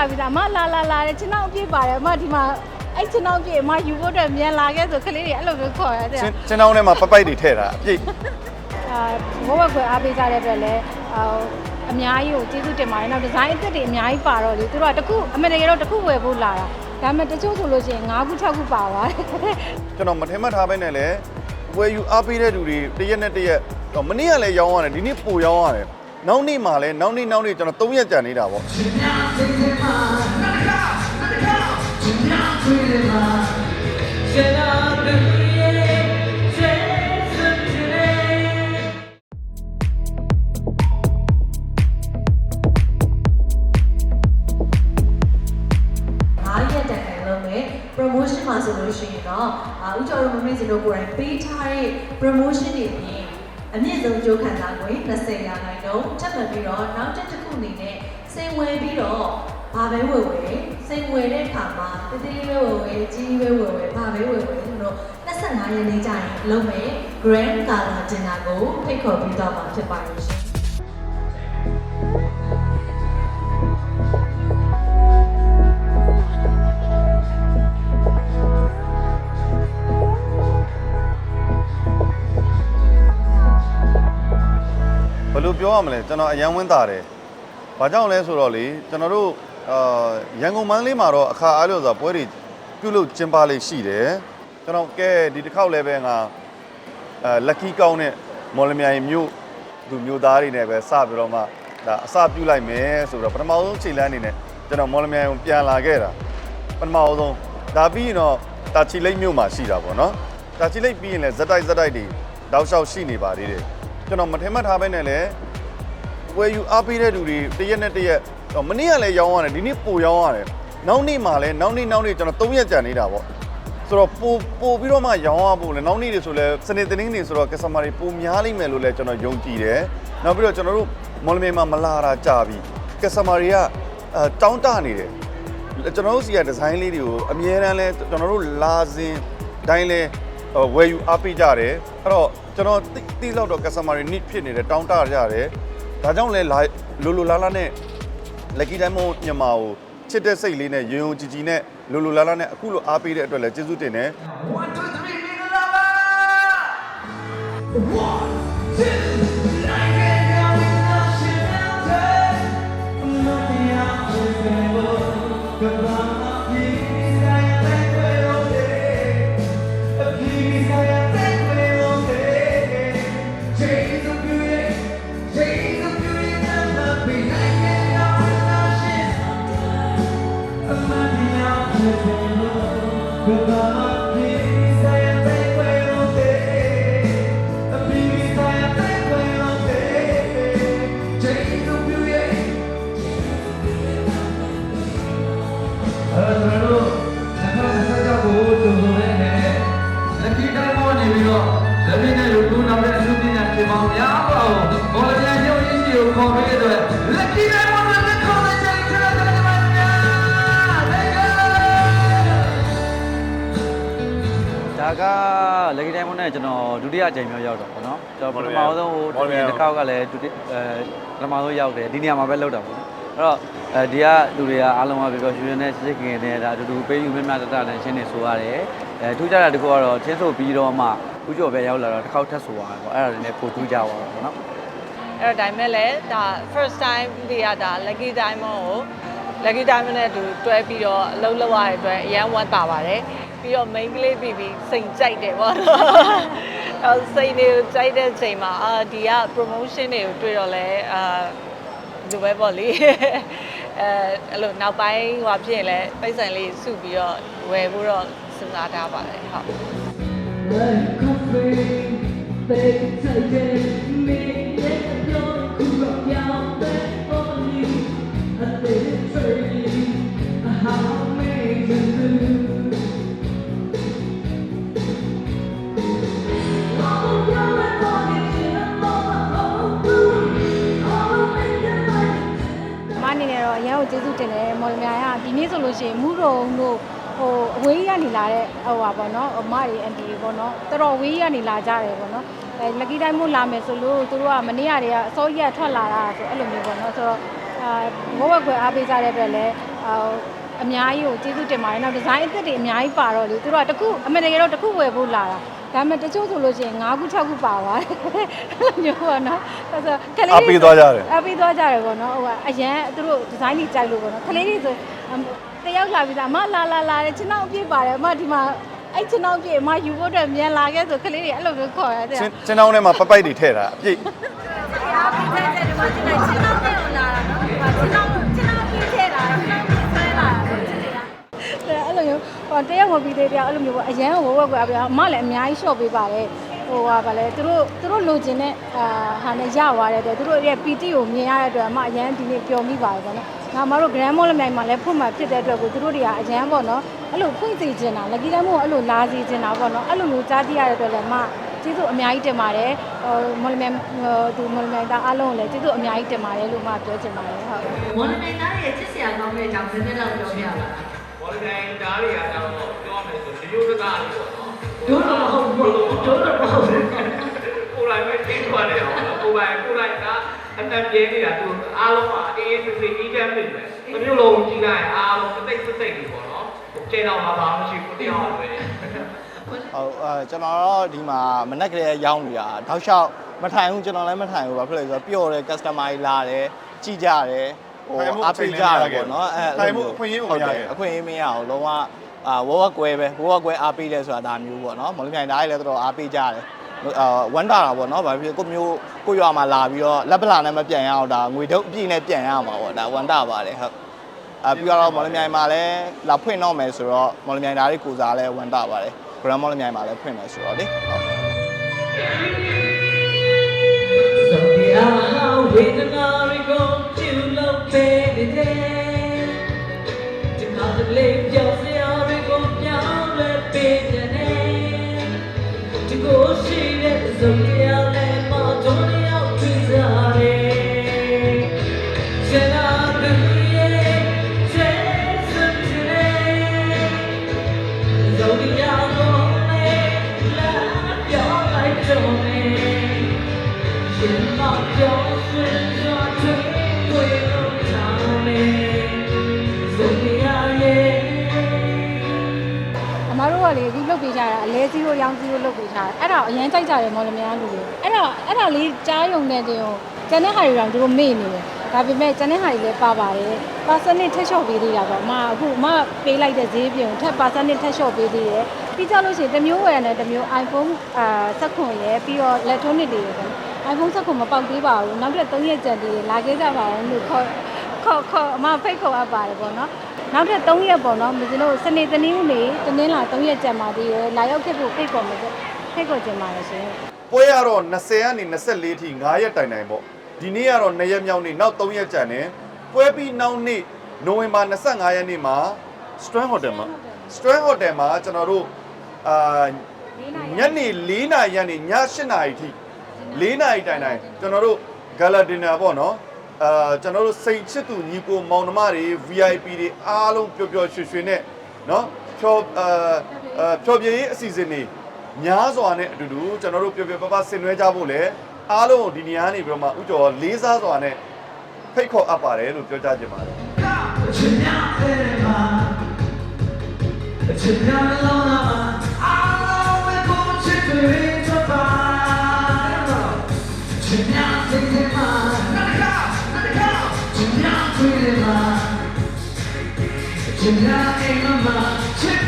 လာပြီသားအမလာလာလာတဲ့ချင်းနောက်အပြည့်ပါတယ်အမဒီမှာအဲ့ချင်းနောက်အပြည့်အမယူဖို့အတွက်မြန်လာခဲ့ဆိုကလေးတွေအဲ့လိုမျိုးခေါ်ရတယ်ချင်းချင်းတောင်းထဲမှာပပိုက်တွေထည့်တာအပြည့်အာဘဝကွယ်အားပေးကြတဲ့အတွက်လည်းအာအများကြီးကိုကျေးဇူးတင်ပါတယ်နောက်ဒီဇိုင်းအသစ်တွေအများကြီးပါတော့လေသူတို့ကတစ်ခုအမေတကယ်တော့တစ်ခုဝယ်ဖို့လာတာဒါပေမဲ့တချို့ဆိုလို့ရှိရင်၅ခု၆ခုပါသွားတယ်ကျွန်တော်မထင်မှတ်ထားပဲနဲ့လေဝယ်ယူအားပေးတဲ့လူတွေတစ်ရက်နဲ့တစ်ရက်တော့မနေ့ကလည်းရောင်းရတယ်ဒီနေ့ပိုရောင်းရတယ် နောက်နေ့မှလည်းနောက်နေ့နောက်နေ့ကျွန်တော်၃ရက်ကြာနေတာပေါ့9ရက်တန်တိုင်လုံးနဲ့ promotion မှာဆိုလို့ရှိရင်တော့အာဦးကျော်တို့မမေ့စင်တို့ကိုယ်တိုင်ပေးထားတဲ့ promotion တွေပြင် အမြင့်ဆုံးကြိုးခံစားခွင့်20ရာခိုင်နှုန်းထပ်မံပြီးတော့နောက်တစ်တစ်ခုအနေနဲ့စိန်ဝယ်ပြီးတော့ဘာပဲဝယ်ဝယ်စိန်ဝယ်တဲ့အခါမှာတတိလေးပဲဝယ်ဝယ်ကြီးပဲဝယ်ဝယ်ဘာပဲဝယ်ဝယ်ဆိုတော့25ရက်နေ့ကျရင်လုံးမဲ့ grand gala dinner ကိုဖိတ်ခေါ်ပြီးတော့မှာဖြစ်ပါတယ်ရှင် ယ်လိုပြောရမလဲကျွန်တော်အရန်ဝင်းတာတယ်။ဘာကြောင့်လဲဆိုတော့လေကျွန်တော်တို့အာရန်ကုန်မန်းလေးမှာတော့အခါအားလျော်စွာပွဲတွေပြုလုပ်ကျင်းပလေးရှိတယ်။ကျွန်တော်ကဲဒီတစ်ခေါက်လည်းပဲငါအဲလက်ကီကောင်းတဲ့မော်လမြိုင်မြို့သူမျိုးသားတွေနဲ့ပဲစပြီးတော့မှဒါအစပြုလိုက်မယ်ဆိုတော့ပထမဆုံးချိန်လန်းအနေနဲ့ကျွန်တော်မော်လမြိုင်ကိုပြန်လာခဲ့တာပထမဆုံးဒါပြီးရင်တော့တာချီလိတ်မြို့မှာရှိတာပေါ့နော်။တာချီလိတ်ပြီးရင်လည်းဇက်တိုက်ဇက်တိုက်တွေတောက်လျှောက်ရှိနေပါသေးတယ်။ ကျွန်တော်မထင်မှတ်ထားပဲနဲ့လည်းဝယ်ယူအားပေးတဲ့လူတွေတစ်ရက်နဲ့တစ်ရက်တော့မနေ့ကလည်းရောင်းရတယ်ဒီနေ့ပိုရောင်းရတယ်နောက်နေ့မှလည်းနောက်နေ့နောက်နေ့ကျွန်တော်၃ရက်ကြာနေတာပေါ့ဆိုတော့ပိုပိုပြီးတော့မှရောင်းရဖို့လေနောက်နေ့တွေဆိုလဲစနေတင်းနေဆိုတော့ customer တွေပိုများလိမ့်မယ်လို့လည်းကျွန်တော်ယုံကြည်တယ်နောက်ပြီးတော့ကျွန်တော်တို့မော်လမြိုင်မှာမလာတာကြာပြီ customer တွေကအဲတောင်းတနေတယ်ကျွန်တော်တို့စီကဒီဇိုင်းလေးတွေကိုအမြဲတမ်းလဲကျွန်တော်တို့လာစဉ်တိုင်းလဲဝယ်ယူအားပေးကြတယ်အဲ့တော့ ကျွန်တော်တိတိလောက်တော့ customer တွေ need ဖြစ်နေတယ်တောင်းတကြတယ်ဒါကြောင့်လဲလာလိုလိုလားလားနဲ့ lucky diamond မြန်မာကိုချစ်တဲ့စိတ်လေးနဲ့ယုံယုံကြည်ကြည်နဲ့လိုလိုလားလားနဲ့အခုလိုအားပေးတဲ့အတွက်လည်းကျေးဇူးတင်တယ် One, two, three, make a lover. One, two, ခေါ်ပေးတဲ့အတွက်လက်ကြီးတိုင်းပေါ်နဲ့ခေါ်တဲ့ချိန်ချလာတဲ့မှာများလေကဒါကလက်ကြီးတိုင်းမုန်းနဲ့ကျွန်တော်ဒုတိယအကြိမ်မြောက်ရောက်တော့ဗောနော်ကျွန်တော်ပထမဆုံးဟိုမော်လမြိုင်တစ်ခေါက်ကလည်းဒုတိအဲပထမဆုံးရောက်တယ်ဒီနေရာမှာပဲလောက်တာပေါ့နော်အဲ့တော့အဲဒီကလူတွေကအားလုံးကပြောပြောရွှေရွှေနဲ့စစ်စစ်ခင်ခင်နဲ့ဒါအတူတူပေးယူမြတ်မြတ်တတနဲ့ရှင်းနေဆိုရတယ်အဲထူးခြားတာတကူကတော့ချင်းဆိုပြီးတော့မှဦးကျော်ပဲရောက်လာတော့တစ်ခေါက်ထပ်ဆိုရတယ်ပေါ့အဲ့ဒါလည်းပိုထူးခြားသွားတော့ဗောနော် အဲ့တော့ဒါပေမဲ့လည်းဒါ first time လေးရဒါ lucky diamond ကို lucky diamond နဲ့အတူတွဲပြီးတော့အလုပ်လုပ်ရတဲ့အတွက်အရန်ဝမ်းသာပါတယ်ပြီးတော့ main ကလေးပြီးပြီးစိန်ကြိုက်တယ်ပေါ့နော်အဲစိန်တွေကိုကြိုက်တဲ့ချိန်မှာအာဒီက promotion တွေကိုတွေ့တော့လဲအာဒီပဲပေါ့လေအဲအဲ့လိုနောက်ပိုင်းဟိုဖြစ်ရင်လည်းပိတ်ဆိုင်လေးစုပြီးတော့ဝယ်ဖို့တော့စဉ်းစားထားပါတယ်ဟုတ် Like coffee, baby, take it, me, yeah, ကိုကျေးဇူးတင်တယ်မော်လမြိုင်ကဒီနေ့ဆိုလို့ရှိရင်မူရုံတို့ဟိုအဝေးကြီးကနေလာတဲ့ဟိုပါပေါ့နော်အမတွေအန်တီတွေပေါ့နော်တော်တော်ဝေးကြီးကနေလာကြတယ်ပေါ့နော် အဲလက်ကီတိုင်းမို့လာမယ်ဆိုလို့သူတို့ကမနေ့ကတည်းကအစောကြီးကထွက်လာတာဆိုအဲ့လိုမျိုးပေါ့နော်ဆိုတော့အာဘဝကွယ်အားပေးကြတဲ့အတွက်လည်းအများကြီးကိုကျေးဇူးတင်ပါတယ်နောက်ဒီဇိုင်းအသစ်တွေအများကြီးပါတော့လေသူတို့ကတခုအမှန်တကယ်တော့တခုဝယ်ဖို့လာတာဒါပေမဲ့တချို့ဆိုလို့ရှိရင်9ခု6ခုပါသွားတယ်မျိုးပေါ့နော်အဲ့ဆိုကလေးအပေးသွားကြတယ်အပေးသွားကြတယ်ပေါ့နော်ဟိုကအရန်သူတို့ဒီဇိုင်းတွေကြိုက်လို့ပေါ့နော်ကလေးတွေဆိုတယောက်လာပြီးသားအမလာလာလာတဲ့ချင်းအောင်အပြည့်ပါတယ်အမဒီမှာ အဲ့ချင်းအောင်ပြည့်အမယူဖို့အတွက်မြန်လာခဲ့ဆိုကလေးတွေအဲ့လိုမျိုးခေါ်ရတယ်ချင်းချင်းတောင်းထဲမှာပပိုက်တွေထည့်တာအပြည့်အားပေးတဲ့တဲ့ဒီမှာချင်းတိုင်းချင်းအောင်နဲ့လာတာနော်ဒီမှာချင်းအောင်ချင်းအောင်ပြည့်ထဲလာချင်းအောင်ပြည့်ဆွဲလာတာချင်းတွေကအဲ့လိုမျိုးဟိုတယောက်မပြီးသေးတရားအဲ့လိုမျိုးပေါ့အရန်ဝဝကွယ်အပြအမလည်းအများကြီးရှော့ပေးပါတယ်ဟိုဟာဗာလဲသူတို့သူတို့လိုချင်တဲ့အာဟာနဲ့ရသွားတဲ့အတွက်သူတို့ရဲ့ PT ကိုမြင်ရတဲ့အတွက်အမအရန်ဒီနေ့ပျော်မိပါတယ်ပေါ့နော်။ငါမတို့ Grand Mall မြိုင်မှာလည်းဖွင့်မှာဖြစ်တဲ့အတွက်ကိုသူတို့တွေကအရန်ပေါ့နော် အဲ့လိုဖွင့်စီချင်တာလက်ကီတမ်းမို့အဲ့လိုလာစီချင်တာပေါ့နော်အဲ့လိုမျိုးကြားသိရတဲ့အတွက်လည်းအမကျေးဇူးအများကြီးတင်ပါတယ်ဟိုမော်လမြိုင်ဟိုသူမော်လမြိုင်သားအားလုံးကိုလည်းကျေးဇူးအများကြီးတင်ပါတယ်လို့မှပြောချင်ပါတယ်ဟုတ်မော်လမြိုင်သားရဲ့ချစ်စရာကောင်းတဲ့အကြောင်းနည်းနည်းတော့ပြောပြပါလားဘောလကန်ဓာတ်တွေကတော့ပြောမယ်ဆိုရိုးရိုးစကားလေးပေါ့နော်ဒုတော့မဟုတ်ဘူးဒုတော့မဟုတ်ဘူးကိုယ်တိုင်ပဲတင်းထွက်တယ်အောင်နော်ကိုယ်ပိုင်ကိုယ်တိုင်ကအတန်ပြဲနေတာသူအားလုံးကအေးအေးဆေးဆေးကြီးတန်းနေတယ်။တစ်မျိုးလုံးကြည့်လိုက်အားလုံးတစ်သိပ်တစ်သိပ်ကြီးပေါ့ နော်။ကျဲတော့မှာဘာမှမရှိဘူးတရားပဲဟုတ်အဲကျွန်တော်တော့ဒီမှာမနက်ကလေးရောင်းနေတာတောက်လျှောက်မထိုင်ဘူးကျွန်တော်လည်းမထိုင်ဘူးဘာဖြစ်လဲဆိုတော့ပျော့တယ် customer ကြီးလာတယ်ကြည့်ကြတယ်ဟိုထိုင်ဖို့အားပေးကြတယ်အချိန်လည်းမရခဲ့ပေါ့နော်အဲထိုင်ဖို့အခွင့်အရေးကိုမရခဲ့ဟုတ်တယ်အခွင့်အရေးမရအောင်လုံးဝအာဝဝကွဲပဲဝဝကွဲအားပေးတယ်ဆိုတာဒါမျိုးပေါ့နော်မော်လမြိုင်သားကြီးလည်းတော်တော်အားပေးကြတယ်အာဝမ်းတာတာပေါ့နော်ဘာဖြစ်ကိုမျိုးကိုရွာမှာလာပြီးတော့လက်ပလာနဲ့မပြန်ရအောင်ဒါငွေတုပ်အပြည့်နဲ့ပြန်ရမှာပေါ့ဒါဝမ်းတာပါတယ်ဟုတ် အပြီးတော့မော်လမြိုင်မှာလည်းလာဖွင့်တော့မယ်ဆိုတော့မော်လမြိုင်သားလေးကိုစားလဲဝမ်းတာပါတယ် grand mall မြိုင်မှာလည်းဖွင့်မယ်ဆိုတော့လေဟုတ် Somehow with an arigo to love baby To not the live your arigo down let baby To မပြောဆွေးကြွထွေးတွေ့လို့ချောင်းလေးစနေရရဲ့အမတို့ကလေဒီလုတ်ပေးကြတာအလဲစီရိုရောင်းစီရိုလုတ်ပေးကြတာအဲ့ဒါအရန်ကြိုက်ကြတယ်မော်လမြိုင်လူတွေအဲ့ဒါအဲ့ဒါလေးကြားယုံတဲ့တင်ကိုကျန်တဲ့ဟာတွေတော့သူတို့မေ့နေတယ်ဒါပေမဲ့ကျန်တဲ့ဟာတွေလည်းပါပါတယ်ပါစနစ်ထက်လျှော့ပေးသေးတာပေါ့အမအခုအမပေးလိုက်တဲ့ဈေးပြင်ထက်ပါစနစ်ထက်လျှော့ပေးသေးတယ် ပြီးကြလို့ရှိရင်တစ်မျိုးဝယ်ရတယ်တစ်မျိုး iPhone အာ16ရယ်ပြီးတော့ electronic တွေရယ်ပေါ့ iPhone 16မပေါက်သေးပါဘူးနောက်ထပ်3ရက်ကြံသေးတယ်လာခဲ့ကြပါဦးလို့ခေါ်ခေါ်ခေါ်အမဖိတ်ခေါ်အပ်ပါတယ်ပေါ့နော်နောက်ထပ်3ရက်ပေါ့နော်မစလို့စနေတနင်္ဂနွေတနင်္လာ3ရက်ကြံပါသေးတယ်လာရောက်ခဲ့ဖို့ဖိတ်ခေါ်မှာဆိုဖိတ်ခေါ်ကြပါရရှင်ပွဲကတော့20ကနေ24ထိ9ရက်တိုင်တိုင်ပေါ့ဒီနေ့ကတော့2ရက်မြောက်နေ့နောက်3ရက်ကြာနေပွဲပြီးနောက်နေ့နိုဝင်ဘာ25ရက်နေ့မှာ Strand Hotel မှာ Strand Hotel မှာကျွန်တော်တို့ အာညနေ4နာရီကနေည8နာရီထိ4နာရီတိုင်တိုင်ကျွန်တော်တို့ Gala Dinner ပေါ့နော်အာကျွန်တော်တို့စိတ်ချစ်သူညီကိုမောင်နှမတွေ VIP တွေအားလုံးပျော်ပျော်ရွှင်ရွှင်နဲ့နော်ဖြောအာအာဖြော်ပြရေးအစီအစဉ်တွေများစွာနဲ့အတူတူကျွန်တော်တို့ပျော်ပျော်ပါပါဆင်နွှဲကြဖို့လည်းအားလုံးကိုဒီနေရာနေပြီးတော့မှဥကျော်လေးစားစွာနဲ့ဖိတ်ခေါ်အပ်ပါတယ်လို့ပြောကြားချင်ပါတယ် ချင်များအိမ်မှာချစ်